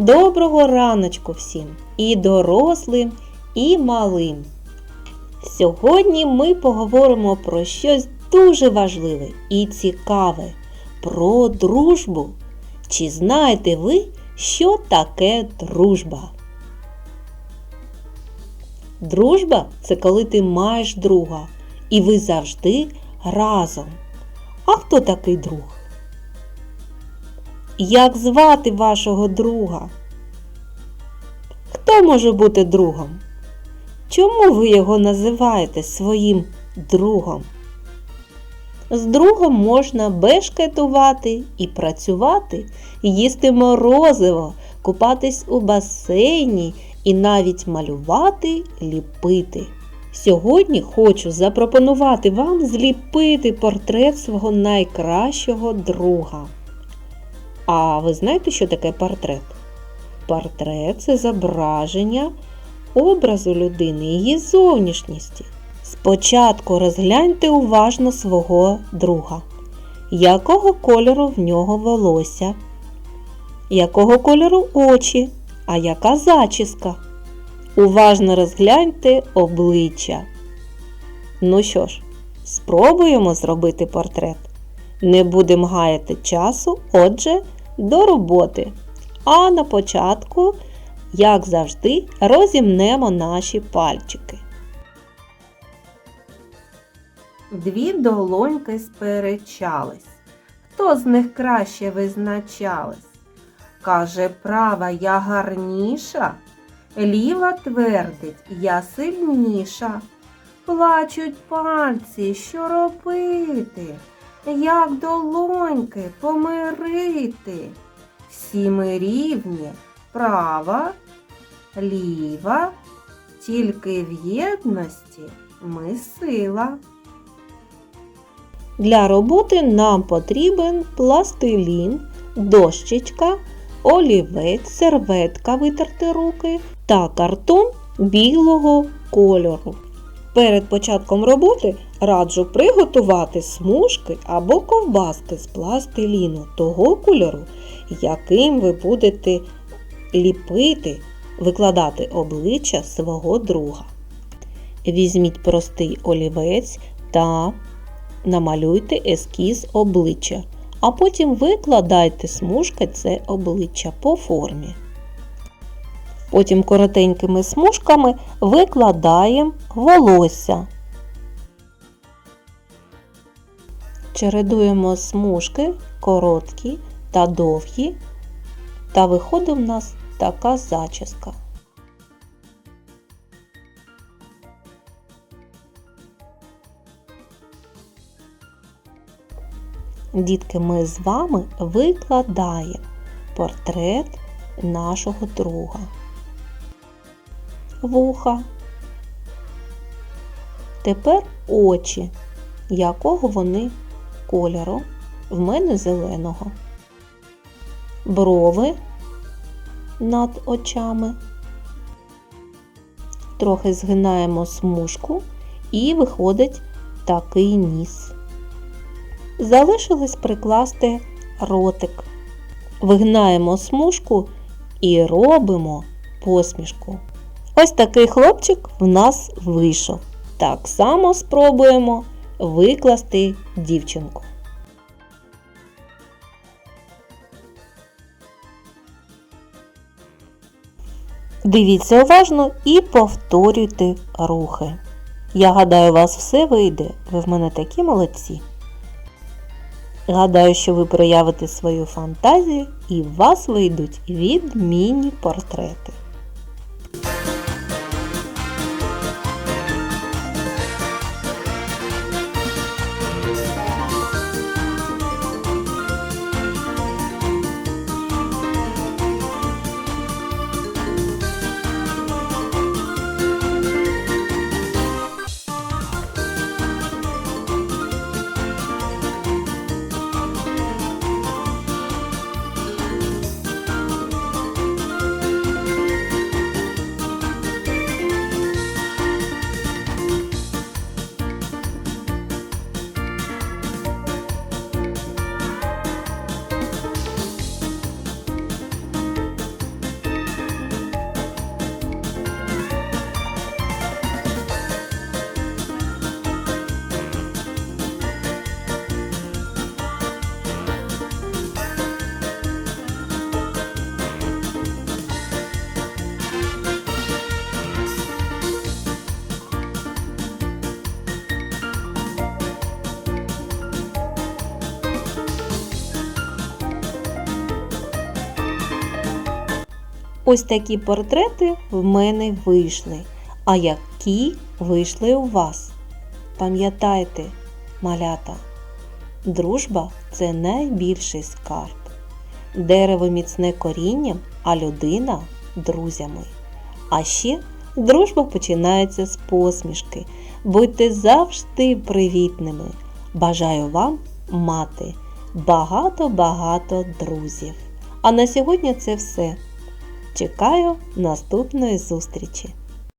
Доброго раночку всім і дорослим, і малим. Сьогодні ми поговоримо про щось дуже важливе і цікаве про дружбу. Чи знаєте ви, що таке дружба? Дружба це коли ти маєш друга, і ви завжди разом. А хто такий друг? Як звати вашого друга? Може бути другом? Чому ви його називаєте своїм другом? З другом можна бешкетувати і працювати, їсти морозиво, купатись у басейні і навіть малювати, ліпити. Сьогодні хочу запропонувати вам зліпити портрет свого найкращого друга. А ви знаєте, що таке портрет? Портрет це зображення образу людини, її зовнішністі. Спочатку розгляньте уважно свого друга. Якого кольору в нього волосся? Якого кольору очі? А яка зачіска? Уважно розгляньте обличчя. Ну що ж, спробуємо зробити портрет. Не будемо гаяти часу, отже, до роботи. А на початку, як завжди, розімнемо наші пальчики. Дві долоньки сперечались. Хто з них краще визначались? Каже, права я гарніша, ліва твердить я сильніша. Плачуть пальці, що робити? Як долоньки помирити? Всі ми рівні, права, ліва, тільки в єдності ми сила. Для роботи нам потрібен пластилін, дощечка, олівець, серветка витерти руки та картон білого кольору. Перед початком роботи раджу приготувати смужки або ковбаски з пластиліну того кольору, яким ви будете ліпити, викладати обличчя свого друга. Візьміть простий олівець та намалюйте ескіз обличчя, а потім викладайте смужки це обличчя по формі. Потім коротенькими смужками викладаємо волосся. Чередуємо смужки короткі та довгі, та виходить в нас така зачіска. Дітки, ми з вами викладаємо портрет нашого друга. Вуха. Тепер очі. Якого вони кольору? В мене зеленого. Брови над очами. Трохи згинаємо смужку і виходить такий ніс. Залишилось прикласти ротик. Вигнаємо смужку і робимо посмішку. Ось такий хлопчик в нас вийшов. Так само спробуємо викласти дівчинку. Дивіться уважно і повторюйте рухи. Я гадаю, у вас все вийде. Ви в мене такі молодці. Гадаю, що ви проявите свою фантазію і в вас вийдуть відмінні портрети. Ось такі портрети в мене вийшли. А які вийшли у вас? Пам'ятайте, малята, дружба це найбільший скарб. Дерево міцне корінням, а людина друзями. А ще дружба починається з посмішки. Будьте завжди привітними. Бажаю вам мати багато-багато друзів. А на сьогодні це все. Чекаю наступної зустрічі!